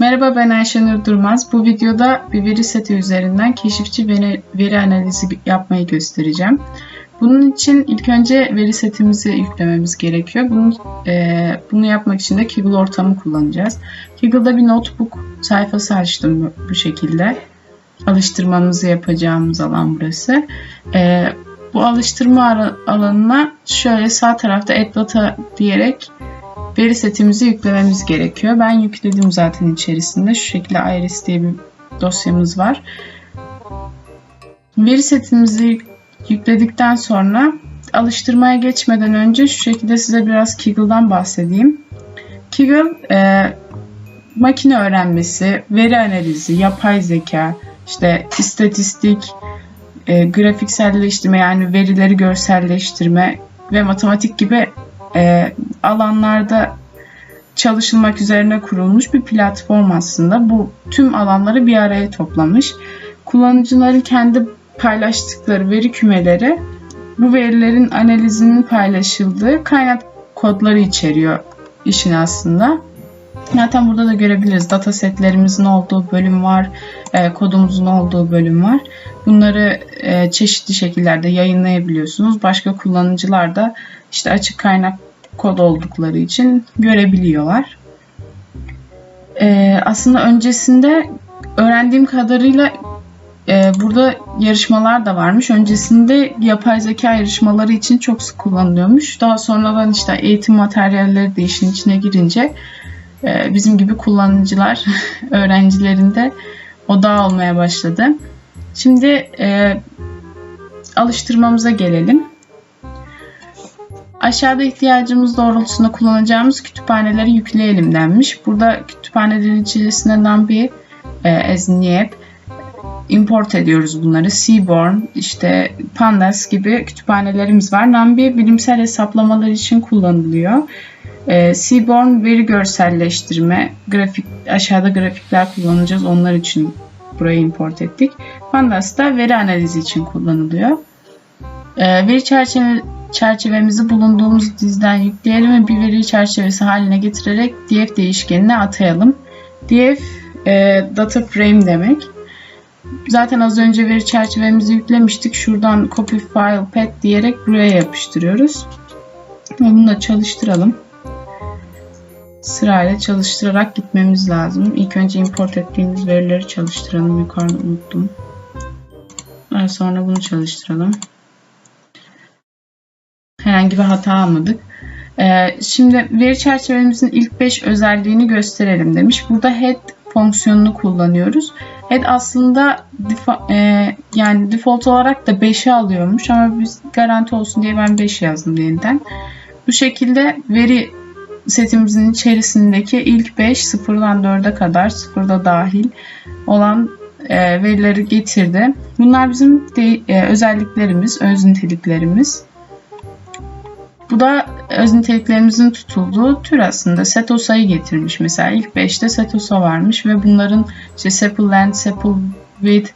Merhaba ben Ayşenur Durmaz. Bu videoda bir veri seti üzerinden keşifçi veri, veri analizi yapmayı göstereceğim. Bunun için ilk önce veri setimizi yüklememiz gerekiyor. Bunu, e, bunu yapmak için de Kaggle ortamı kullanacağız. Kaggle'da bir notebook sayfası açtım bu, şekilde. Alıştırmamızı yapacağımız alan burası. E, bu alıştırma alanına şöyle sağ tarafta add data diyerek veri setimizi yüklememiz gerekiyor. Ben yükledim zaten içerisinde. Şu şekilde iris diye bir dosyamız var. Veri setimizi yükledikten sonra alıştırmaya geçmeden önce şu şekilde size biraz Kaggle'dan bahsedeyim. Kaggle e, makine öğrenmesi, veri analizi, yapay zeka, işte istatistik, e, grafikselleştirme yani verileri görselleştirme ve matematik gibi e, alanlarda çalışılmak üzerine kurulmuş bir platform aslında. Bu tüm alanları bir araya toplamış. Kullanıcıların kendi paylaştıkları veri kümeleri bu verilerin analizinin paylaşıldığı kaynak kodları içeriyor işin aslında. Zaten burada da görebiliriz. Datasetlerimizin olduğu bölüm var, e, kodumuzun olduğu bölüm var. Bunları e, çeşitli şekillerde yayınlayabiliyorsunuz. Başka kullanıcılar da işte açık kaynak kod oldukları için görebiliyorlar. E, aslında öncesinde öğrendiğim kadarıyla burada yarışmalar da varmış. Öncesinde yapay zeka yarışmaları için çok sık kullanılıyormuş. Daha sonradan işte eğitim materyalleri de işin içine girince bizim gibi kullanıcılar öğrencilerinde odağı olmaya başladı. Şimdi e, alıştırmamıza gelelim. Aşağıda ihtiyacımız doğrultusunda kullanacağımız kütüphaneleri yükleyelim denmiş. Burada kütüphanelerin içerisinden bir e, ezniyep import ediyoruz bunları. Seaborn, işte Pandas gibi kütüphanelerimiz var. Nambi bilimsel hesaplamalar için kullanılıyor. E, Seaborn veri görselleştirme, grafik aşağıda grafikler kullanacağız. Onlar için buraya import ettik. Pandas da veri analizi için kullanılıyor. E, veri çerçeve, çerçevemizi bulunduğumuz dizden yükleyelim ve bir veri çerçevesi haline getirerek df değişkenine atayalım. df e, data frame demek. Zaten az önce veri çerçevemizi yüklemiştik. Şuradan copy file path diyerek buraya yapıştırıyoruz. Bunu da çalıştıralım. Sırayla çalıştırarak gitmemiz lazım. İlk önce import ettiğimiz verileri çalıştıralım. Yukarıda unuttum. Daha sonra bunu çalıştıralım. Herhangi bir hata almadık. Ee, şimdi veri çerçevemizin ilk 5 özelliğini gösterelim demiş. Burada head fonksiyonunu kullanıyoruz. Head aslında e, yani default olarak da 5'i alıyormuş ama biz garanti olsun diye ben 5 yazdım yeniden. Bu şekilde veri setimizin içerisindeki ilk 5 sıfırdan 4'e kadar sıfırda dahil olan e, verileri getirdi. Bunlar bizim de, e, özelliklerimiz, öz niteliklerimiz. Bu da öz niteliklerimizin tutulduğu tür aslında. Setosa'yı getirmiş mesela. ilk 5'te Setosa varmış ve bunların işte sepal width,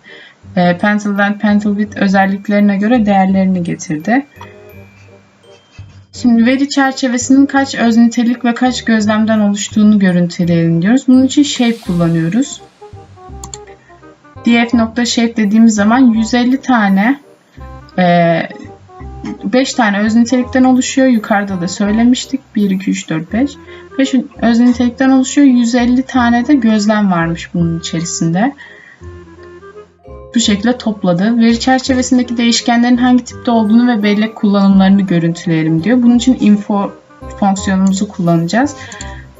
e, pencil width özelliklerine göre değerlerini getirdi. Şimdi veri çerçevesinin kaç öz nitelik ve kaç gözlemden oluştuğunu görüntüleyelim diyoruz. Bunun için shape kullanıyoruz. df.shape dediğimiz zaman 150 tane e, 5 tane öz nitelikten oluşuyor. Yukarıda da söylemiştik. 1, 2, 3, 4, 5. 5 öz nitelikten oluşuyor. 150 tane de gözlem varmış bunun içerisinde. Bu şekilde topladı. Veri çerçevesindeki değişkenlerin hangi tipte olduğunu ve bellek kullanımlarını görüntüleyelim diyor. Bunun için info fonksiyonumuzu kullanacağız.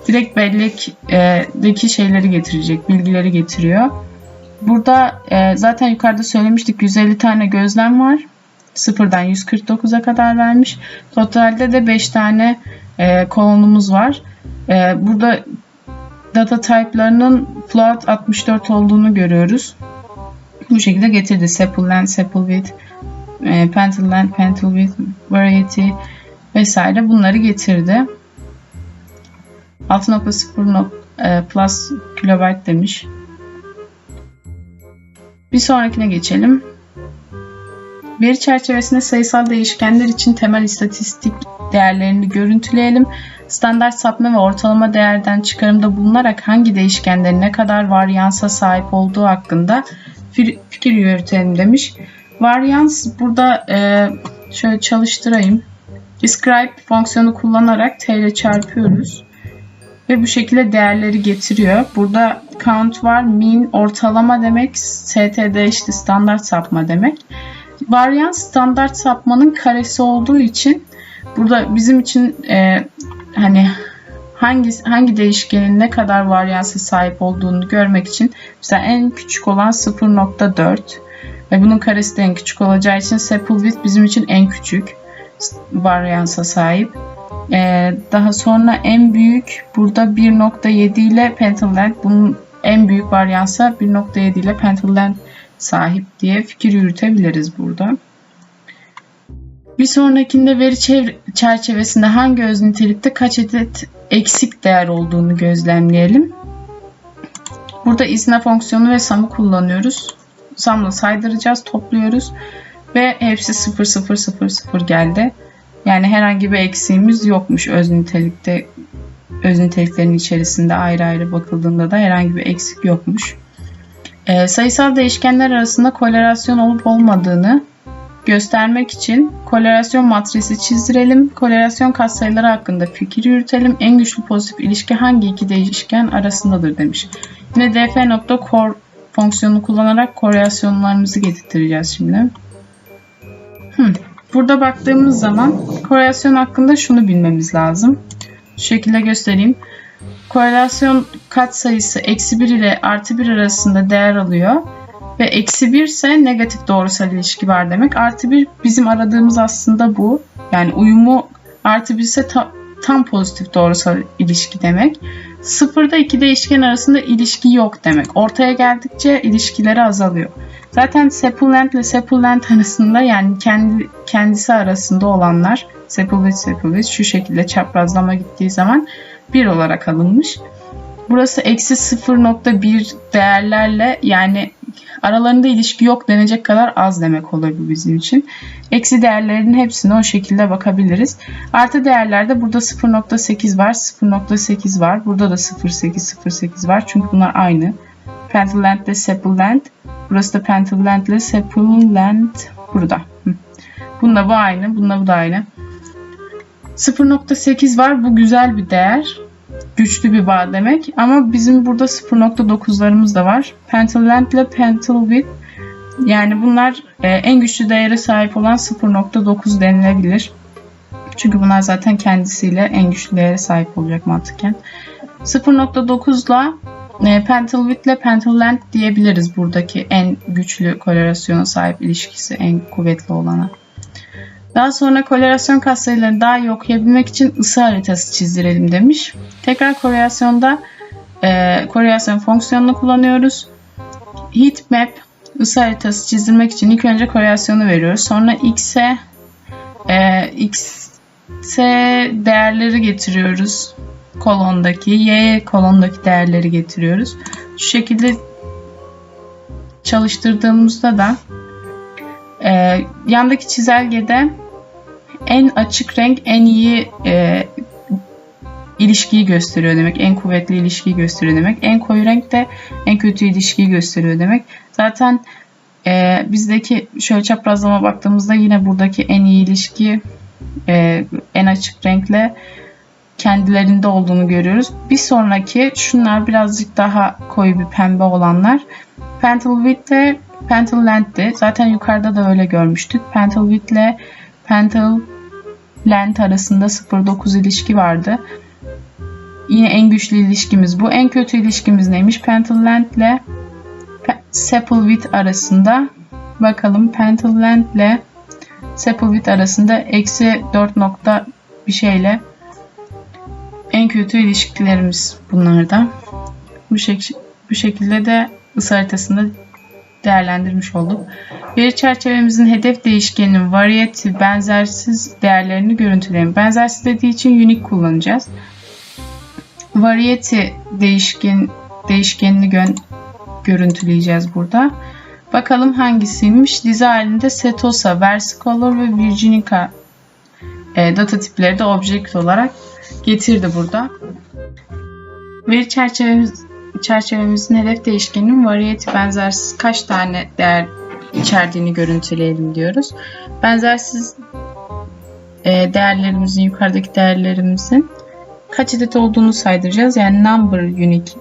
Direkt bellekteki şeyleri getirecek, bilgileri getiriyor. Burada e, zaten yukarıda söylemiştik 150 tane gözlem var. Sıfırdan 149'a kadar vermiş. Totalde de 5 tane e, kolonumuz var. E, burada data type'larının float 64 olduğunu görüyoruz. Bu şekilde getirdi. Sepal length, sepal width, e, pental length, pental width, variety vesaire bunları getirdi. 6.0 e, plus kilobyte demiş. Bir sonrakine geçelim. Veri çerçevesinde sayısal değişkenler için temel istatistik değerlerini görüntüleyelim. standart sapma ve ortalama değerden çıkarımda bulunarak hangi değişkenlerin ne kadar varyansa sahip olduğu hakkında fikir yürütelim demiş. Varyans burada e, şöyle çalıştırayım. Describe fonksiyonu kullanarak t ile çarpıyoruz. Ve bu şekilde değerleri getiriyor. Burada count var, mean ortalama demek, std işte standart sapma demek. Varyans standart sapmanın karesi olduğu için burada bizim için e, hani hangi hangi değişkenin ne kadar varyansa sahip olduğunu görmek için mesela en küçük olan 0.4 ve bunun karesi de en küçük olacağı için Sepulvit bizim için en küçük varyansa sahip. Ee, daha sonra en büyük burada 1.7 ile Pentalent bunun en büyük varyansa 1.7 ile Pentalent sahip diye fikir yürütebiliriz burada. Bir sonrakinde veri çerçevesinde hangi öz nitelikte kaç adet eksik değer olduğunu gözlemleyelim. Burada izne fonksiyonu ve sum'u kullanıyoruz. Sum'la saydıracağız, topluyoruz ve hepsi 0 0 0 0 geldi. Yani herhangi bir eksiğimiz yokmuş öz nitelikte. Öz niteliklerin içerisinde ayrı ayrı bakıldığında da herhangi bir eksik yokmuş. E, sayısal değişkenler arasında korelasyon olup olmadığını göstermek için korelasyon matrisi çizdirelim. Korelasyon katsayıları hakkında fikir yürütelim. En güçlü pozitif ilişki hangi iki değişken arasındadır demiş. Yine df.core fonksiyonunu kullanarak korelasyonlarımızı getireceğiz şimdi. Hmm. Burada baktığımız zaman korelasyon hakkında şunu bilmemiz lazım. Şu şekilde göstereyim. Korelasyon katsayısı eksi 1 ile artı 1 arasında değer alıyor. Ve eksi 1 ise negatif doğrusal ilişki var demek. Artı 1 bizim aradığımız aslında bu. Yani uyumu artı 1 ise ta, tam pozitif doğrusal ilişki demek. Sıfırda iki değişken arasında ilişki yok demek. Ortaya geldikçe ilişkileri azalıyor. Zaten Sepulvent ile Sepulvent arasında yani kendi kendisi arasında olanlar Sepulvent Sepulvent şu şekilde çaprazlama gittiği zaman 1 olarak alınmış. Burası eksi 0.1 değerlerle yani aralarında ilişki yok denecek kadar az demek bu bizim için. Eksi değerlerinin hepsine o şekilde bakabiliriz. Artı değerlerde burada 0.8 var, 0.8 var. Burada da 0.8, 0.8 var. Çünkü bunlar aynı. Pentaland ile Sepulvent. Burası da Pentaland ile Sepulvent burada. Bununla bu aynı, bununla bu da aynı. 0.8 var. Bu güzel bir değer. Güçlü bir bağ demek. Ama bizim burada 0.9'larımız da var. Pentaland ile Pentalwidth yani bunlar e, en güçlü değere sahip olan 0.9 denilebilir. Çünkü bunlar zaten kendisiyle en güçlü değere sahip olacak mantıken. 0.9 ile e, Pentalwidth ile Pentaland diyebiliriz buradaki en güçlü korelasyona sahip ilişkisi en kuvvetli olana. Daha sonra korelasyon katsayılarını daha iyi okuyabilmek için ısı haritası çizdirelim demiş. Tekrar korelasyonda e, korelasyon fonksiyonunu kullanıyoruz. Heat map ısı haritası çizdirmek için ilk önce korelasyonu veriyoruz. Sonra x'e e, x'e değerleri getiriyoruz kolondaki, y kolondaki değerleri getiriyoruz. Şu şekilde çalıştırdığımızda da e, yandaki çizelgede en açık renk en iyi e, ilişkiyi gösteriyor demek. En kuvvetli ilişkiyi gösteriyor demek. En koyu renk de en kötü ilişkiyi gösteriyor demek. Zaten e, bizdeki şöyle çaprazlama baktığımızda yine buradaki en iyi ilişki e, en açık renkle kendilerinde olduğunu görüyoruz. Bir sonraki şunlar birazcık daha koyu bir pembe olanlar. Pentalwidth ile Pentalland'ti. Zaten yukarıda da öyle görmüştük. Pentalwidth ile Pentalland arasında 0.9 ilişki vardı. Yine en güçlü ilişkimiz bu. En kötü ilişkimiz neymiş? Pentalland ile Sepulvit arasında bakalım Pentalland ile Sepulvit arasında eksi 4 nokta bir şeyle en kötü ilişkilerimiz bunlarda. Bu, şek bu şekilde de ısı haritasında değerlendirmiş olduk. Veri çerçevemizin hedef değişkeninin variety benzersiz değerlerini görüntüleyelim. Benzersiz dediği için unique kullanacağız. Variety değişken değişkenini gö görüntüleyeceğiz burada. Bakalım hangisiymiş? Dizi halinde Setosa, Versicolor ve Virginica e, data tipleri de object olarak getirdi burada. Veri çerçevemiz, çerçevemizin hedef değişkeninin variety benzersiz kaç tane değer içerdiğini görüntüleyelim diyoruz. Benzersiz e, değerlerimizin, yukarıdaki değerlerimizin kaç adet olduğunu saydıracağız. Yani number unique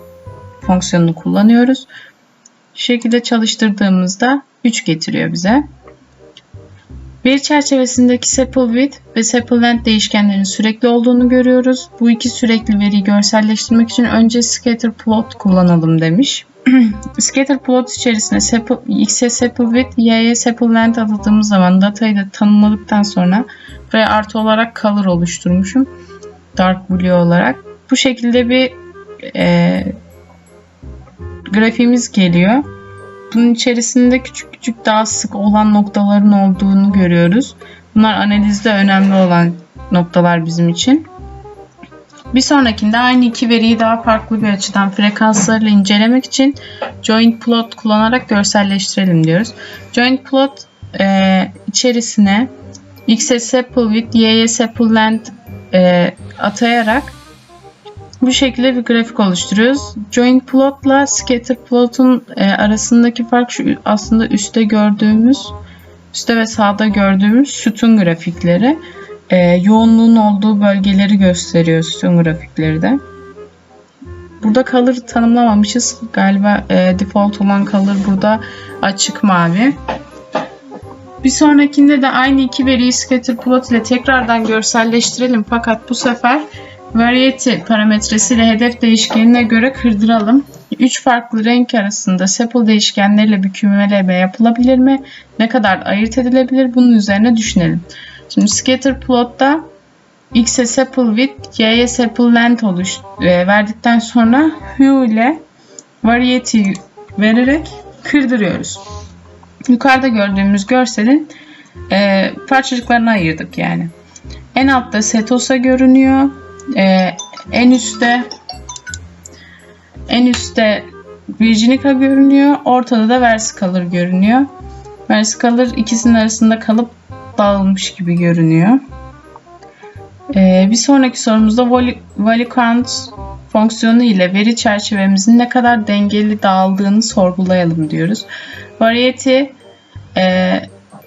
fonksiyonunu kullanıyoruz. Şu şekilde çalıştırdığımızda 3 getiriyor bize. Veri çerçevesindeki sepal width ve sepal length değişkenlerin sürekli olduğunu görüyoruz. Bu iki sürekli veriyi görselleştirmek için önce scatter plot kullanalım demiş. scatter plot içerisinde x'e sepal width, y'ye sepal length atadığımız zaman datayı da tanımladıktan sonra buraya artı olarak color oluşturmuşum. Dark blue olarak. Bu şekilde bir e, grafiğimiz geliyor. Bunun içerisinde küçük küçük daha sık olan noktaların olduğunu görüyoruz. Bunlar analizde önemli olan noktalar bizim için. Bir sonrakinde aynı iki veriyi daha farklı bir açıdan frekanslarla incelemek için joint plot kullanarak görselleştirelim diyoruz. Joint plot e, içerisine x'e sepal width, y'ye sepal length e, atayarak bu şekilde bir grafik oluşturuyoruz. Joint plotla scatter plotun e, arasındaki fark şu aslında üstte gördüğümüz, üstte ve sağda gördüğümüz sütun grafikleri. E, yoğunluğun olduğu bölgeleri gösteriyor sütun grafikleri de. Burada color tanımlamamışız. Galiba e, default olan color burada açık mavi. Bir sonrakinde de aynı iki veriyi scatter plot ile tekrardan görselleştirelim. Fakat bu sefer Variety parametresiyle hedef değişkenine göre kırdıralım. 3 farklı renk arasında sepal değişkenleriyle bir kümeleme yapılabilir mi? Ne kadar ayırt edilebilir? Bunun üzerine düşünelim. Şimdi scatter plotta x'e sepal width, y'ye sepal length oluş e, verdikten sonra hue ile variety vererek kırdırıyoruz. Yukarıda gördüğümüz görselin e, parçacıklarını ayırdık yani. En altta setosa görünüyor. Ee, en üstte en üstte Virginica görünüyor. Ortada da Versicolor görünüyor. Versicolor ikisinin arasında kalıp dağılmış gibi görünüyor. Ee, bir sonraki sorumuzda Valicant fonksiyonu ile veri çerçevemizin ne kadar dengeli dağıldığını sorgulayalım diyoruz. Variety e,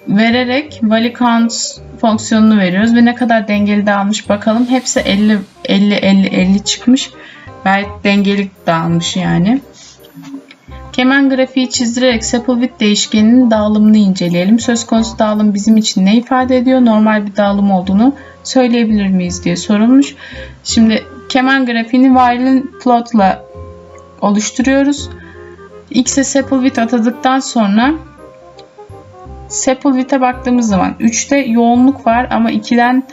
vererek Valicant fonksiyonunu veriyoruz ve ne kadar dengeli dağılmış bakalım. Hepsi 50 50 50 50 çıkmış. Gayet dengeli dağılmış yani. Keman grafiği çizdirerek Sepulvit değişkeninin dağılımını inceleyelim. Söz konusu dağılım bizim için ne ifade ediyor? Normal bir dağılım olduğunu söyleyebilir miyiz diye sorulmuş. Şimdi keman grafiğini while plotla oluşturuyoruz. X'e Sepulvit atadıktan sonra Sepulvit'e baktığımız zaman 3'te yoğunluk var ama 2'den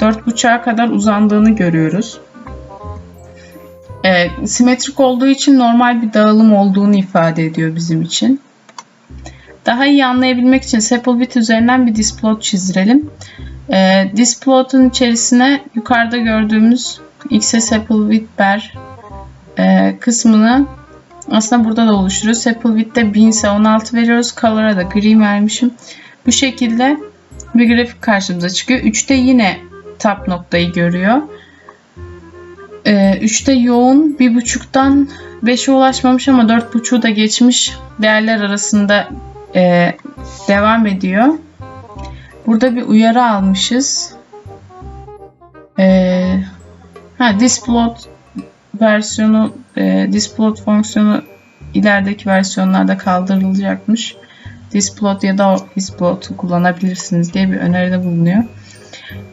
4.5'a kadar uzandığını görüyoruz. E, simetrik olduğu için normal bir dağılım olduğunu ifade ediyor bizim için. Daha iyi anlayabilmek için Sepulvit üzerinden bir displot çizdirelim. E, displot'un içerisine yukarıda gördüğümüz x'e Sepulvit ber e, kısmını aslında burada da oluşturuyoruz. Apple Width'te 1000 ise 16 veriyoruz. Color'a da green vermişim. Bu şekilde bir grafik karşımıza çıkıyor. 3'te yine tap noktayı görüyor. Ee, 3'te yoğun 1.5'tan 5'e ulaşmamış ama 4.5'u da geçmiş değerler arasında e, devam ediyor. Burada bir uyarı almışız. Ee, ha, displot versiyonu e, displot fonksiyonu ilerideki versiyonlarda kaldırılacakmış. Displot ya da hisplot kullanabilirsiniz diye bir öneride bulunuyor.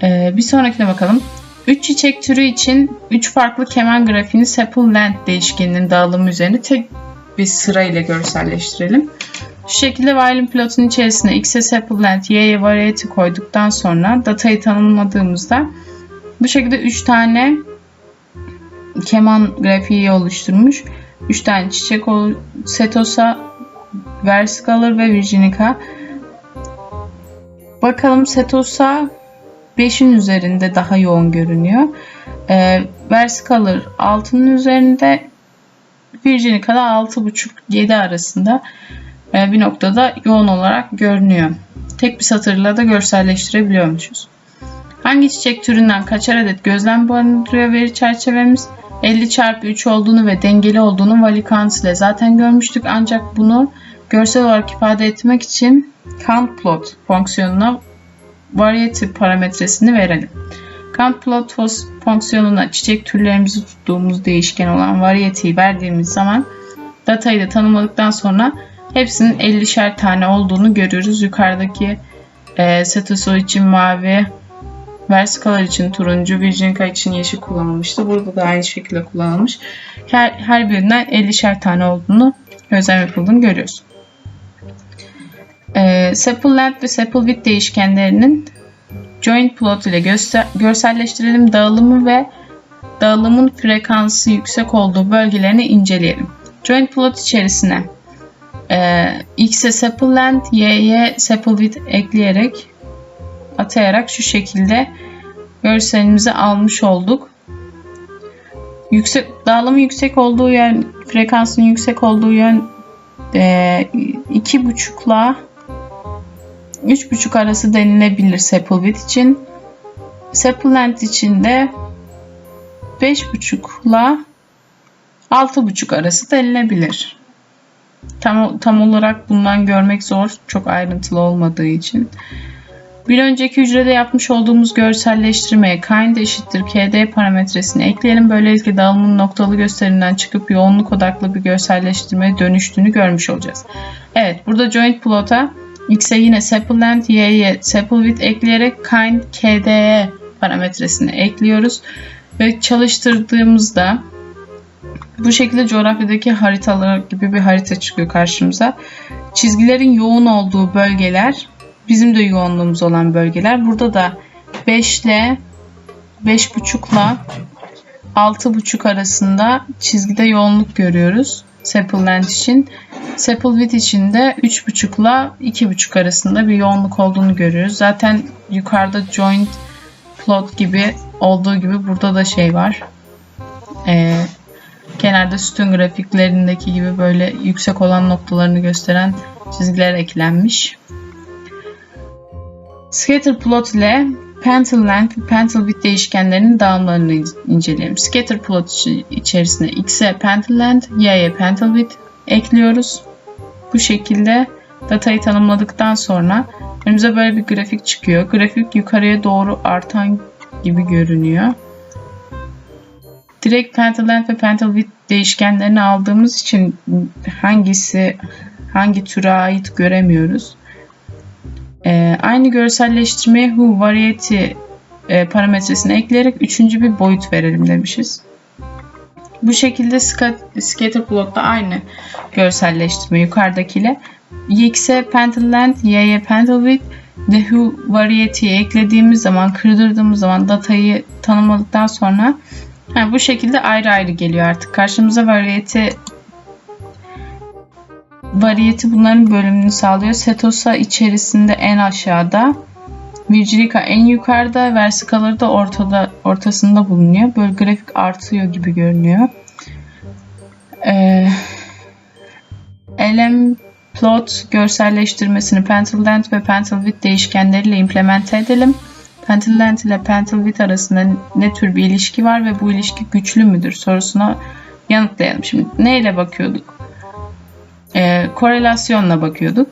E, bir sonrakine bakalım. 3 çiçek türü için 3 farklı keman grafiğini sepal length değişkeninin dağılımı üzerine tek bir sıra ile görselleştirelim. Şu şekilde while'in plotun içerisine x'e sepal length, y'ye variety koyduktan sonra datayı tanımladığımızda bu şekilde 3 tane keman grafiği oluşturmuş. 3 tane çiçek Setosa, Versicolor ve Virginica. Bakalım Setosa 5'in üzerinde daha yoğun görünüyor. E, Versicolor 6'nın üzerinde Virginica da 6.5-7 arasında e, bir noktada yoğun olarak görünüyor. Tek bir satırla da görselleştirebiliyormuşuz. Hangi çiçek türünden kaçar adet gözlem barındırıyor veri çerçevemiz? 50 çarpı 3 olduğunu ve dengeli olduğunu Valikant ile zaten görmüştük ancak bunu görsel olarak ifade etmek için count plot fonksiyonuna variety parametresini verelim. Count plot fonksiyonuna çiçek türlerimizi tuttuğumuz değişken olan variety'yi verdiğimiz zaman datayı da tanımladıktan sonra hepsinin 50'şer tane olduğunu görüyoruz. Yukarıdaki e, için mavi, Versicolor için turuncu, Virginica için yeşil kullanılmıştı. Burada da aynı şekilde kullanılmış. Her, her birinden 50'şer tane olduğunu gözlem yapıldığını görüyoruz. E, sepal length ve sepal width değişkenlerinin joint plot ile göster görselleştirelim. Dağılımı ve dağılımın frekansı yüksek olduğu bölgelerini inceleyelim. Joint plot içerisine e, x'e sepal length, y'ye sepal width ekleyerek atayarak şu şekilde görselimizi almış olduk. Yüksek dağılımı yüksek olduğu yön, frekansın yüksek olduğu yön e, iki buçukla 3.5 arası denilebilir sepal width için. Sepal length için de 5.5 ile 6.5 arası denilebilir. Tam, tam olarak bundan görmek zor. Çok ayrıntılı olmadığı için. Bir önceki hücrede yapmış olduğumuz görselleştirmeye kind eşittir kd parametresini ekleyelim. Böylelikle dağılımın noktalı gösterimden çıkıp yoğunluk odaklı bir görselleştirmeye dönüştüğünü görmüş olacağız. Evet burada joint plot'a x'e yine sepal length, y'ye sepal width ekleyerek kind kde parametresini ekliyoruz. Ve çalıştırdığımızda bu şekilde coğrafyadaki haritalar gibi bir harita çıkıyor karşımıza. Çizgilerin yoğun olduğu bölgeler bizim de yoğunluğumuz olan bölgeler. Burada da 5 ile 5.5 ile 6.5 arasında çizgide yoğunluk görüyoruz. Sepal length için. Sepal width için de 3.5 ile 2.5 arasında bir yoğunluk olduğunu görüyoruz. Zaten yukarıda joint plot gibi olduğu gibi burada da şey var. Ee, kenarda sütun grafiklerindeki gibi böyle yüksek olan noktalarını gösteren çizgiler eklenmiş. Scatter plot ile Pentel length ve Pentel width değişkenlerinin dağılımlarını inceleyelim. Scatter plot içerisine x'e Pentel length, y'ye Pentel width ekliyoruz. Bu şekilde datayı tanımladıktan sonra önümüze böyle bir grafik çıkıyor. Grafik yukarıya doğru artan gibi görünüyor. Direkt Pentel length ve Pentel width değişkenlerini aldığımız için hangisi hangi türe ait göremiyoruz. Ee, aynı görselleştirmeye Who Variety e, parametresini ekleyerek üçüncü bir boyut verelim demişiz. Bu şekilde scatter plotta aynı görselleştirme yukarıdakiyle x'e pentel length, y'ye pentel width, the who variety'ye eklediğimiz zaman, kırdırdığımız zaman datayı tanımladıktan sonra yani bu şekilde ayrı ayrı geliyor artık. Karşımıza variety Variyeti bunların bölümünü sağlıyor. Setosa içerisinde en aşağıda. Virgilica en yukarıda. Versikaları da ortada, ortasında bulunuyor. Böyle grafik artıyor gibi görünüyor. Ee, LM plot görselleştirmesini Pentel Length ve Pentel Width değişkenleriyle implemente edelim. Pentel Length ile Pentel Width arasında ne tür bir ilişki var ve bu ilişki güçlü müdür sorusuna yanıtlayalım. Şimdi neyle bakıyorduk? E, korelasyonla bakıyorduk.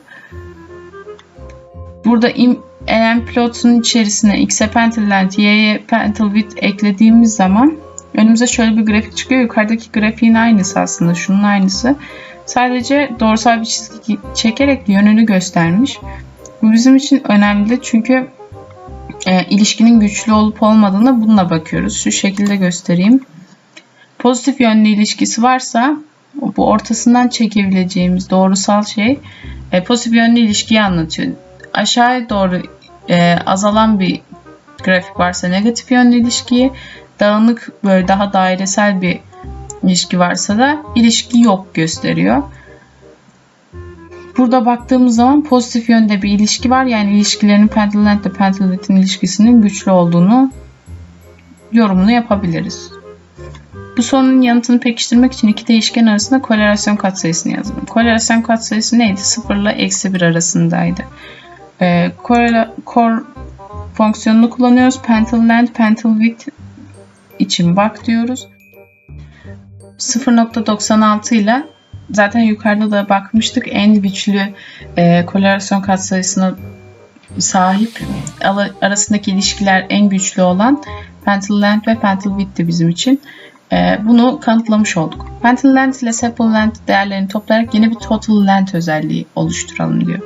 Burada im, LM plotun içerisine x'e pentel length, y'ye pentel width eklediğimiz zaman önümüze şöyle bir grafik çıkıyor. Yukarıdaki grafiğin aynısı aslında. Şunun aynısı. Sadece doğrusal bir çizgi çekerek yönünü göstermiş. Bu bizim için önemli çünkü e, ilişkinin güçlü olup olmadığına bununla bakıyoruz. Şu şekilde göstereyim. Pozitif yönlü ilişkisi varsa bu ortasından çekebileceğimiz doğrusal şey e, pozitif yönlü ilişkiyi anlatıyor. Aşağıya doğru e, azalan bir grafik varsa negatif yönlü ilişkiyi, dağınık böyle daha dairesel bir ilişki varsa da ilişki yok gösteriyor. Burada baktığımız zaman pozitif yönde bir ilişki var. Yani ilişkilerin Pentel ile Pentel ilişkisinin güçlü olduğunu yorumunu yapabiliriz. Bu sorunun yanıtını pekiştirmek için iki değişken arasında korelasyon katsayısını yazdım. Korelasyon katsayısı neydi? 0 ile eksi 1 arasındaydı. Ee, korela, kor, fonksiyonunu kullanıyoruz. Pental length, pental width için bak diyoruz. 0.96 ile zaten yukarıda da bakmıştık en güçlü e, korelasyon katsayısına sahip arasındaki ilişkiler en güçlü olan pental length ve pental width'ti bizim için. E, bunu kanıtlamış olduk. Pental length ile sepal length değerlerini toplayarak yeni bir total length özelliği oluşturalım diyor.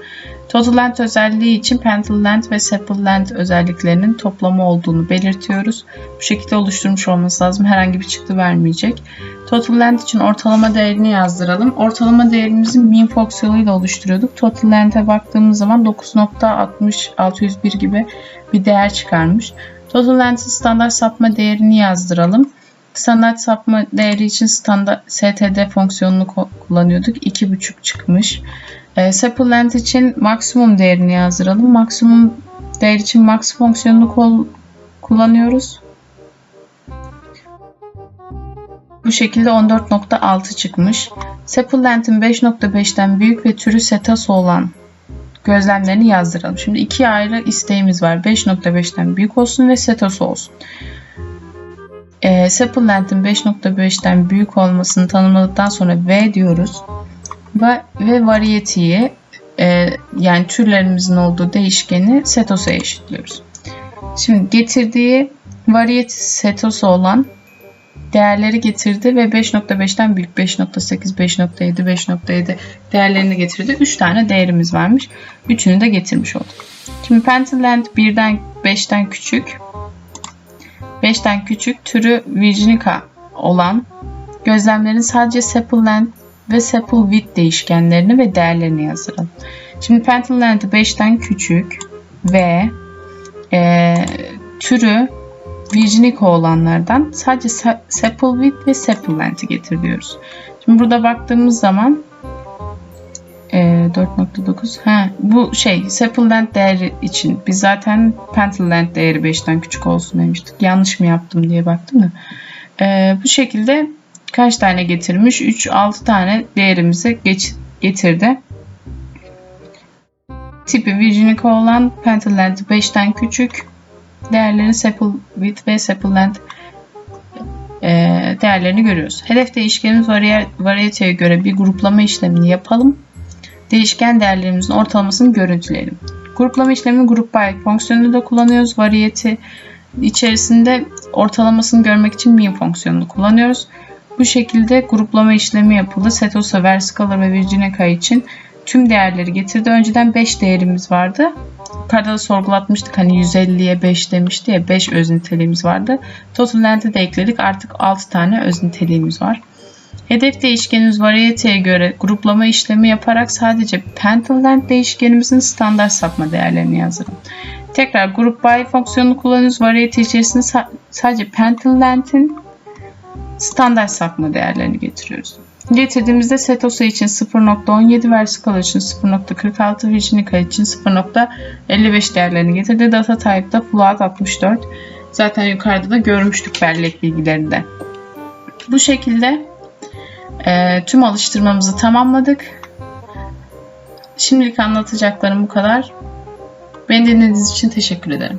Total length özelliği için pental length ve sepal length özelliklerinin toplamı olduğunu belirtiyoruz. Bu şekilde oluşturmuş olması lazım. Herhangi bir çıktı vermeyecek. Total length için ortalama değerini yazdıralım. Ortalama değerimizi mean fox yoluyla oluşturuyorduk. Total length'e baktığımız zaman 9.601 gibi bir değer çıkarmış. Total length'in standart sapma değerini yazdıralım. Standart sapma değeri için standart std fonksiyonunu kullanıyorduk. 2.5 çıkmış. E, sepal length için maksimum değerini yazdıralım. Maksimum değer için max fonksiyonunu kullanıyoruz. Bu şekilde 14.6 çıkmış. Sepal length'in 5.5'ten büyük ve türü setası olan gözlemlerini yazdıralım. Şimdi iki ayrı isteğimiz var. 5.5'ten büyük olsun ve setası olsun. E, sepal length'in 5.5'ten büyük olmasını tanımladıktan sonra V diyoruz ve, ve variety'yi e, yani türlerimizin olduğu değişkeni setos'a eşitliyoruz. Şimdi getirdiği variety setosu olan değerleri getirdi ve 5.5'ten büyük 5.8, 5.7, 5.7 değerlerini getirdi. 3 tane değerimiz varmış. Üçünü de getirmiş olduk. Şimdi Pentaland 1'den 5'ten küçük 5'ten küçük türü Virginica olan gözlemlerin sadece sepal length ve sepal width değişkenlerini ve değerlerini yazalım. Şimdi pental length 5'ten küçük ve e, türü Virginica olanlardan sadece sepal width ve sepal length'i getiriyoruz. Şimdi burada baktığımız zaman e, 4.9 ha bu şey sepal length değeri için biz zaten pental length değeri 5'ten küçük olsun demiştik. Yanlış mı yaptım diye baktım da. E, bu şekilde kaç tane getirmiş? 3 6 tane değerimizi geç, getirdi. Tipi Virginica olan Pentaland 5'ten küçük. Değerlerini Sepal Width ve e, değerlerini görüyoruz. Hedef değişkenimiz variyeteye göre bir gruplama işlemini yapalım. Değişken değerlerimizin ortalamasını görüntüleyelim. Gruplama işlemini group by fonksiyonunu da kullanıyoruz. Variyeti içerisinde ortalamasını görmek için mean fonksiyonunu kullanıyoruz. Bu şekilde gruplama işlemi yapıldı. Setosa, Versicolor ve Virginica için tüm değerleri getirdi. Önceden 5 değerimiz vardı. Yukarıda da sorgulatmıştık. Hani 150'ye 5 demişti ya 5 öz niteliğimiz vardı. Total length'e de ekledik. Artık 6 tane öz niteliğimiz var. Hedef değişkenimiz variyeteye göre gruplama işlemi yaparak sadece pental length değişkenimizin standart sapma değerlerini yazalım. Tekrar group by fonksiyonunu kullanıyoruz. Variyete içerisinde sadece pental length'in standart sapma değerlerini getiriyoruz. Getirdiğimizde Setosa için 0.17, Versicolor için 0.46, Virginica için 0.55 değerlerini getirdi. Data type'da float 64. Zaten yukarıda da görmüştük bellek bilgilerinde. Bu şekilde e, tüm alıştırmamızı tamamladık. Şimdilik anlatacaklarım bu kadar. Beni dinlediğiniz için teşekkür ederim.